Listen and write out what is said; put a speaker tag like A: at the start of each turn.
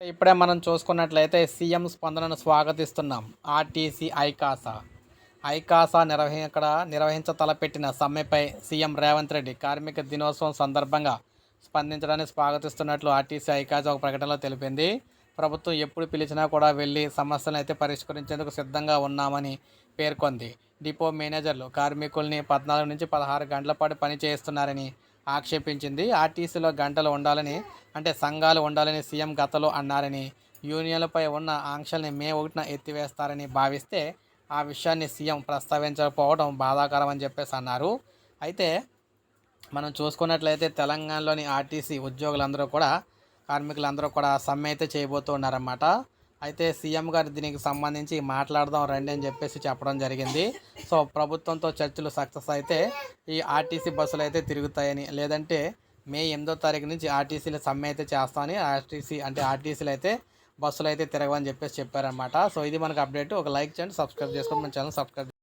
A: ఇప్పుడే మనం చూసుకున్నట్లయితే సీఎం స్పందనను స్వాగతిస్తున్నాం. ఆర్టీసీ ఐకాసా. ఐకాసా నిర్వహి ఇక్కడ నిర్వహించ తలపెట్టిన సమ్మెపై సీఎం రేవంత్ రెడ్డి కార్మిక దినోత్సవం సందర్భంగా స్పందించడానికి స్వాగతిస్తున్నట్లు ఆర్టీసీ ఐకాసా ఒక ప్రకటనలో తెలిపింది. ప్రభుత్వం ఎప్పుడు పిలిచినా కూడా వెళ్ళి సమస్యలను అయితే పరిష్కరించేందుకు సిద్ధంగా ఉన్నామని పేర్కొంది. డిపో మేనేజర్లు కార్మికుల్ని పద్నాలుగు నుంచి పదహారు గంటల పాటు పని చేస్తున్నారని ఆక్షేపించింది. ఆర్టీసీలో గంటలు ఉండాలని అంటే సంఘాలు ఉండాలని సీఎం గతలో అన్నారని యూనియన్లపై ఉన్న ఆంక్షల్ని మే ఒకటిన ఎత్తివేస్తారని భావిస్తే ఆ విషయాన్ని సీఎం ప్రస్తావించకపోవడం బాధాకరం అని చెప్పేసి అన్నారు. అయితే మనం చూసుకున్నట్లయితే తెలంగాణలోని ఆర్టీసీ ఉద్యోగులందరూ కూడా కార్మికులందరూ కూడా సమ్మె అయితే చేయబోతున్నారన్నమాట అయితే సీఎం గారు దీనికి సంబంధించి మాట్లాడదాం రండి అని చెప్పేసి చెప్పడం జరిగింది. సో ప్రభుత్వంతో చర్చలు సక్సెస్ అయితే ఈ ఆర్టీసీ బస్సులు అయితే తిరుగుతాయని లేదంటే మే ఎనిమిదో తారీఖు నుంచి ఆర్టీసీలో సమ్మె అయితే చేస్తామని ఆర్టీసీ అంటే ఆర్టీసీలు అయితే బస్సులు అయితే తిరగవని చెప్పేసి చెప్పారనమాట సో ఇది మనకు అప్డేట్. ఒక లైక్ చేయండి సబ్స్క్రైబ్ చేసుకోండి. మన ఛానల్ సబ్స్క్రైబ్